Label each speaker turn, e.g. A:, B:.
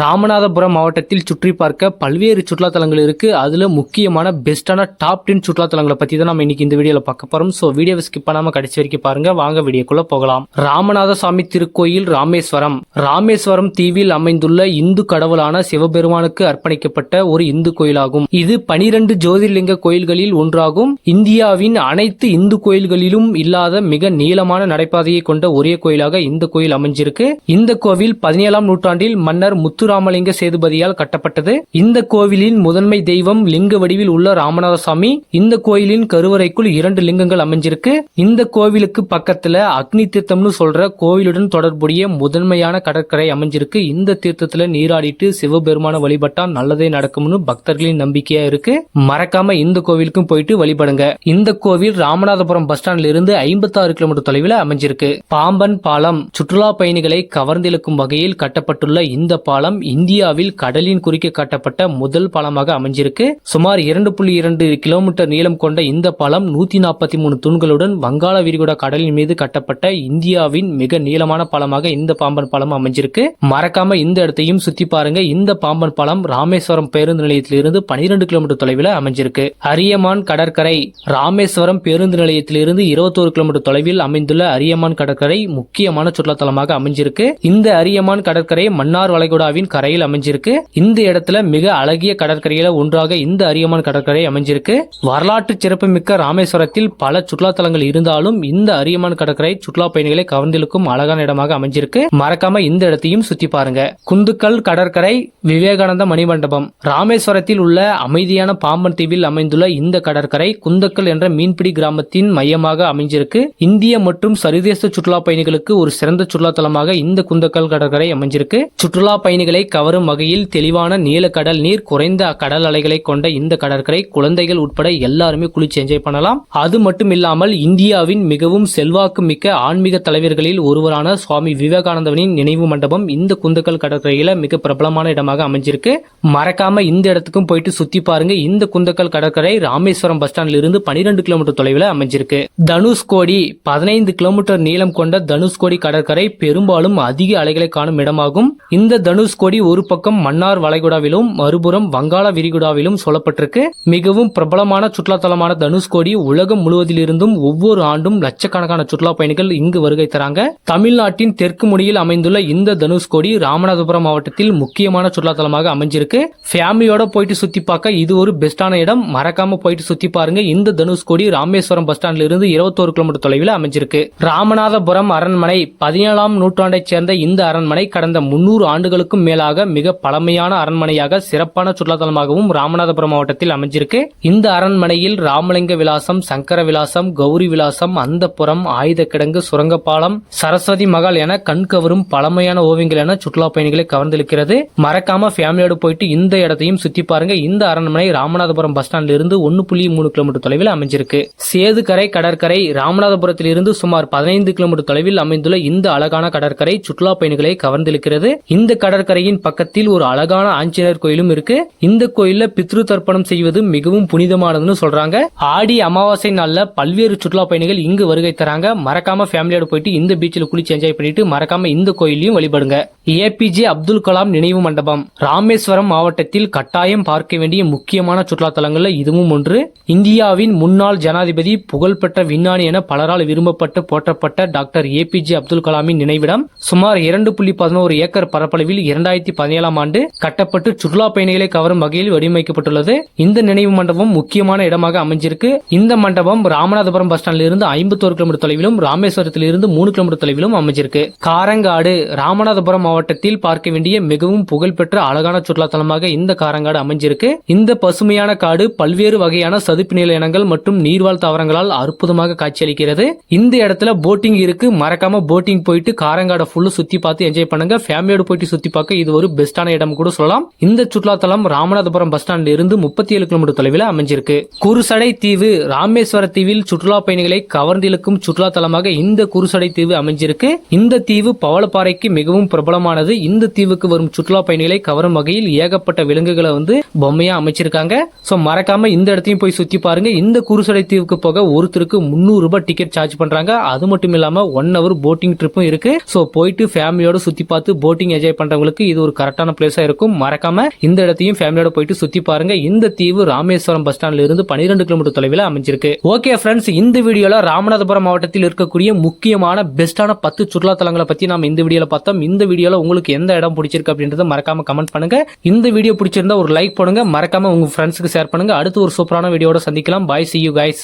A: ராமநாதபுரம் மாவட்டத்தில் சுற்றி பார்க்க பல்வேறு சுற்றுலாத்தலங்கள் இருக்குது அதில் முக்கியமான பெஸ்ட்டான டாப் டென் சுற்றுலாத்தலங்களை பற்றி தான் நம்ம இன்னைக்கு இந்த வீடியோவில் பார்க்க போகிறோம் ஸோ வீடியோவை ஸ்கிப் பண்ணாமல் கடைசி வரைக்கும் பாருங்கள் வாங்க வீடியோக்குள்ளே போகலாம். ராமநாத சுவாமி திருக்கோயில் ராமேஸ்வரம். ராமேஸ்வரம் தீவில் அமைந்துள்ள இந்து கடவுளான சிவபெருமானுக்கு அர்ப்பணிக்கப்பட்ட ஒரு இந்து கோயிலாகும். இது பனிரெண்டு ஜோதிர்லிங்க கோயில்களில் ஒன்றாகும். இந்தியாவின் அனைத்து இந்து கோயில்களிலும் இல்லாத மிக நீளமான நடைபாதையை கொண்ட ஒரே கோயிலாக இந்த கோயில் அமைஞ்சிருக்கு. இந்த கோவில் பதினேழாம் நூற்றாண்டில் மன்னர் முத்துராமலிங்க சேதுபதியால் கட்டப்பட்டது. இந்த கோவிலின் முதன்மை தெய்வம் லிங்க வடிவில் உள்ள ராமநாதசாமி. இந்த கோயிலின் கருவறைக்குள் இரண்டு லிங்கங்கள் அமைஞ்சிருக்கு. இந்த கோவிலுக்கு பக்கத்துல அக்னி தீர்த்தம்னு சொல்ற கோவிலுடன் தொடர்புடைய முதன்மையான கடற்கரை அமைஞ்சிருக்கு. இந்த தீர்த்தத்துல நீராடிட்டு சிவபெருமான வழிபட்டா நல்லதே நடக்கும்னு பக்தர்களின் நம்பிக்கையா இருக்கு. மறக்காம இந்த கோவிலுக்கும் போயிட்டு வழிபடுங்க. இந்த கோவில் ராமநாதபுரம் பஸ் ஸ்டாண்ட்ல இருந்து ஐம்பத்தாறு கிலோமீட்டர் தொலைவில் அமைஞ்சிருக்கு. பாம்பன் பாலம் சுற்றுலா பயணிகளை கவர்ந்திழுக்கும் வகையில் கட்டப்பட்டுள்ள இந்த பாலம் இந்தியாவில் கடலின் குறுக்கே கட்டப்பட்ட முதல் பாலமாக அமைஞ்சிருக்கு. சுமார் இரண்டு புள்ளி இரண்டு கிலோமீட்டர் நீளம் கொண்ட இந்த பாலம் நூத்தி நாற்பத்தி மூணு தூண்களுடன் வங்காள விரிகுடா கடலின் மீது கட்டப்பட்ட இந்தியாவின் மிக நீளமான பாலமாக இந்த பாம்பன் பாலம் அமைஞ்சிருக்கு. மறக்காம இந்த இடத்தையும் சுத்தி பாருங்க. இந்த பாம்பன் பாலம் ராமேஸ்வரம் பேருந்து நிலையத்திலிருந்து பனிரெண்டு கிலோமீட்டர் தொலைவில் அமைஞ்சிருக்கு. அரியமான் கடற்கரை ராமேஸ்வரம் பேருந்து நிலையத்திலிருந்து இருபத்தோரு கிலோமீட்டர் தொலைவில் அமைந்துள்ள அரியமான் கடற்கரை முக்கியமான சுற்றுலாத்தலமாக அமைஞ்சிருக்கு. இந்த அரியமான் கடற்கரை மன்னார் வளைகுடாவின் கரையில் அமைஞ்சிருக்கு. இந்த இடத்துல மிக அழகிய கடற்கரையில ஒன்றாக இந்த அரியமான் கடற்கரை அமைஞ்சிருக்கு. வரலாற்று சிறப்புமிக்க ராமேஸ்வரத்தில் பல சுற்றுலாத்தலங்கள் இருந்தாலும் இந்த அரியமான் கடற்கரை சுற்றுலா பயணிகளை கவர்ந்திழுக்கும் அழகான இடமாக அமைஞ்சிருக்கு. மறக்காம இந்த இடத்தையும் சுத்தி பாருங்க. குந்துக்கல் கடற்கரை விவேகானந்த மணிமண்டபம். ராமேஸ்வரத்தில் உள்ள அமைதியான பாம்பன் தீவில் அமைந்துள்ள இந்த கடற்கரை குந்தக்கல் என்ற மீன்பிடி கிராமத்தின் மையமாக அமைஞ்சிருக்கு. இந்திய மற்றும் சர்வதேச சுற்றுலா பயணிகளுக்கு ஒரு சிறந்த சுற்றுலாத்தலமாக இந்த குந்தக்கல் கடற்கரை அமைஞ்சிருக்கு. சுற்றுலா பயணிகள் கவரும் வகையில் தெளிவான நீல கடல் நீர் குறைந்த கடல் அலைகளை கொண்ட இந்த கடற்கரை குழந்தைகள் உட்பட எல்லாருமே குளிச்சு என்ஜாய் பண்ணலாம். அது மட்டும் இல்லாமல் இந்தியாவின் மிகவும் செல்வாக்கு மிக்க ஆன்மீக தலைவர்களில் ஒருவரான சுவாமி விவேகானந்தவனின் நினைவு மண்டபம் இந்த குந்தக்கல் கடற்கரையில மிக பிரபலமான இடமாக அமைஞ்சிருக்கு. மறக்காம இந்த இடத்துக்கும் போயிட்டு சுத்தி பாருங்க. இந்த குந்தக்கல் கடற்கரை ராமேஸ்வரம் பஸ் ஸ்டாண்ட்ல இருந்து பனிரெண்டு கிலோமீட்டர் தொலைவில் அமைஞ்சிருக்கு. தனுஷ்கோடி பதினைந்து கிலோமீட்டர் நீளம் கொண்ட தனுஷ்கோடி கடற்கரை பெரும்பாலும் அதிக அலைகளை காணும் இடமாகும். இந்த கொடி ஒரு பக்கம் மன்னார் வளைகுடாவிலும் மறுபுறம் வங்காள விரிகுடாவிலும் சொல்லப்பட்டிருக்கு. மிகவும் பிரபலமான சுற்றுலாத்தலமான தனுஷ்கோடி உலகம் முழுவதிலிருந்தும் ஒவ்வொரு ஆண்டும் லட்சக்கணக்கான சுற்றுலா பயணிகள் இங்கு வருகை தராங்க. தமிழ்நாட்டின் தெற்கு முனையில் அமைந்துள்ள இந்த தனுஷ்கோடி ராமநாதபுரம் மாவட்டத்தில் முக்கியமான சுற்றுலாத்தலமாக அமைஞ்சிருக்கு. ஃபேமிலியோட போயிட்டு சுத்தி பார்க்க இது ஒரு பெஸ்டான இடம். மறக்காம போயிட்டு சுத்தி பாருங்க. இந்த தனுஷ்கோடி ராமேஸ்வரம் பஸ் ஸ்டாண்ட்ல இருந்து இருபத்தோரு கிலோமீட்டர் தொலைவில் அமைஞ்சிருக்கு. ராமநாதபுரம் அரண்மனை பதினேழாம் நூற்றாண்டைச் சேர்ந்த இந்த அரண்மனை கடந்த முன்னூறு ஆண்டுகளுக்கும் மேலாக மிக பழமையான அரண்மனையாக சிறப்பான சுற்றுலாத்தலமாகவும் ராமநாதபுரம் மாவட்டத்தில் அமைஞ்சிருக்கு. இந்த அரண்மனையில் ராமலிங்க விலாசம் சங்கர விலாசம் கௌரி விலாசம் அந்தப்புறம் ஆயுத கிடங்கு சுரங்கப்பாலம் சரஸ்வதி மகால் என கண்கவரும் பழமையான ஓவியங்கள் என சுற்றுலா பயணிகளை கவர்ந்திருக்கிறது. மறக்காம ஃபேமிலியோடு போயிட்டு இந்த இடத்தையும் சுத்தி பாருங்க. இந்த அரண்மனை ராமநாதபுரம் பஸ் ஸ்டாண்ட்ல இருந்து ஒன்னு புள்ளி மூணு கிலோமீட்டர் தொலைவில் அமைஞ்சிருக்கு. சேதுக்கரை கடற்கரை ராமநாதபுரத்தில் இருந்து சுமார் பதினைந்து கிலோமீட்டர் தொலைவில் அமைந்துள்ள இந்த அழகான கடற்கரை சுற்றுலா பயணிகளை கவர்ந்திருக்கிறது. இந்த கடற்கரை கடற்கரையின் பக்கத்தில் ஒரு அழகான ஆஞ்சநேயர் கோயிலும் இருக்கு. இந்த கோயில்ல பித்ரு தர்ப்பணம் செய்வது மிகவும் புனிதமானதுன்னு சொல்றாங்க. ஆடி அமாவாசை நாள்ல பல்வேறு சுற்றுலா பயணிகள் இங்கு வருகை தராங்க. மறக்காம ஃபேமிலியோட போயிட்டு இந்த பீச்சில் குளிச்சு என்ஜாய் பண்ணிட்டு மறக்காம இந்த கோயிலையும் வழிபடுங்க. ஏபிஜே அப்துல் கலாம் நினைவு மண்டபம். ராமேஸ்வரம் மாவட்டத்தில் கட்டாயம் பார்க்க வேண்டிய முக்கியமான சுற்றுலா தலங்கள்ல இதுவும் ஒன்று. இந்தியாவின் முன்னாள் ஜனாதிபதி புகழ்பெற்ற விஞ்ஞானி என பலரால் விரும்பப்பட்டு போற்றப்பட்ட டாக்டர் ஏபிஜே அப்துல் கலாமின் நினைவிடம் சுமார் இரண்டு புள்ளி பதினோரு ஏக்கர் பரப்பளவில் இரண்டாயிரத்தி பதினேழாம் ஆண்டு கட்டப்பட்டு சுற்றுலா பயணிகளை கவரும் வகையில் வடிவமைக்கப்பட்டுள்ளது இந்த நினைவு மண்டபம் முக்கியமான இடமாக அமைஞ்சிருக்கு. இந்த மண்டபம் ராமநாதபுரம் பஸ் ஸ்டாண்ட்ல இருந்து ஐம்பத்தோரு கிலோமீட்டர் தொலைவிலும் ராமேஸ்வரத்தில் இருந்து மூணு கிலோமீட்டர் தொலைவிலும் அமைஞ்சிருக்கு. காரங்காடு ராமநாதபுரம் மாவட்டத்தில் பார்க்க வேண்டிய மிகவும் புகழ்பெற்ற அழகான சுற்றுலா தலமாக இந்த காரங்காடு அமைஞ்சிருக்கு. இந்த பசுமையான காடு பல்வேறு வகையான சதுப்பு நில இனங்கள் மற்றும் நீர்வாழ் தாவரங்களால் அற்புதமாக காட்சியளிக்கிறது. இந்த இடத்துல போட்டிங் இருக்கு. மறக்காம போட்டிங் போயிட்டு காரங்காடை ஃபுல்லு சுத்தி பார்த்து என்ஜாய் பண்ணுங்க. ஃபேமிலியோட போயிட்டு சுத்தி பார்க்க இது ஒரு பெஸ்டான இடம் கூட சொல்லலாம். இந்த சுற்றுலாத்தலம் ராமநாதபுரம் பஸ் ஸ்டாண்ட்ல இருந்து முப்பத்தி ஏழு கிலோமீட்டர் தொலைவில் அமைஞ்சிருக்கு. குருசடை தீவு ராமேஸ்வர தீவில் சுற்றுலா பயணிகளை கவர்ந்திழுக்கும் சுற்றுலா தலமாக இந்த குருசடை தீவு அமைஞ்சிருக்கு. இந்த தீவு பவளப்பாறைக்கு மிகவும் பிரபலமானது. இந்த தீவுக்கு வரும் சுற்றுலா பயணிகளை கவரும் வகையில் ஏகப்பட்ட விலங்குகளை வந்து பொம்மையா அமைச்சிருக்காங்க. சோ மறக்காம இந்த இடத்தையும் போய் சுத்தி பாருங்க. இந்த குருசடை தீவுக்கு போக ஒருத்தருக்கு முன்னூறு ரூபாய் டிக்கெட் சார்ஜ் பண்றாங்க. அது மட்டும் இல்லாம ஒன் ஹவர் போட்டிங் ட்ரிப்பும் இருக்கு. சோ போயிட்டு ஃபேமிலியோட சுத்தி பார்த்து போட்டிங் என்ஜாய் பண்றவங்களுக்கு இது ஒரு கரெக்டான பிளேஸா இருக்கும். மறக்காம இந்த இடத்தையும் ஃபேமிலியோட போயிட்டு சுத்தி பாருங்க. இந்த தீவு ராமேஸ்வரம் பஸ் ஸ்டாண்ட்ல இருந்து 12 கிலோமீட்டர் தொலைவில் அமைஞ்சிருக்கு. ஓகே ஃப்ரெண்ட்ஸ் இந்த வீடியோல ராமநாதபுரம் மாவட்டத்தில் இருக்கக்கூடிய முக்கியமான பெஸ்டான பத்து சுற்றுலா தலங்களை பத்தி நாம இந்த வீடியோல பார்த்தோம். இந்த வீடியோல உங்களுக்கு எந்த இடம் பிடிச்சிருக்கு அப்படின்றத மறக்காம கமெண்ட் பண்ணுங்க. இந்த வீடியோ பிடிச்சிருந்தா ஒரு லைக் பண்ணுங்க மறக்காம உங்க ஃப்ரெண்ட்ஸுக்கு ஷேர் பண்ணுங்க. அடுத்து ஒரு சூப்பரான வீடியோட சந்திக்கலாம். பாய் சி யூ கைஸ்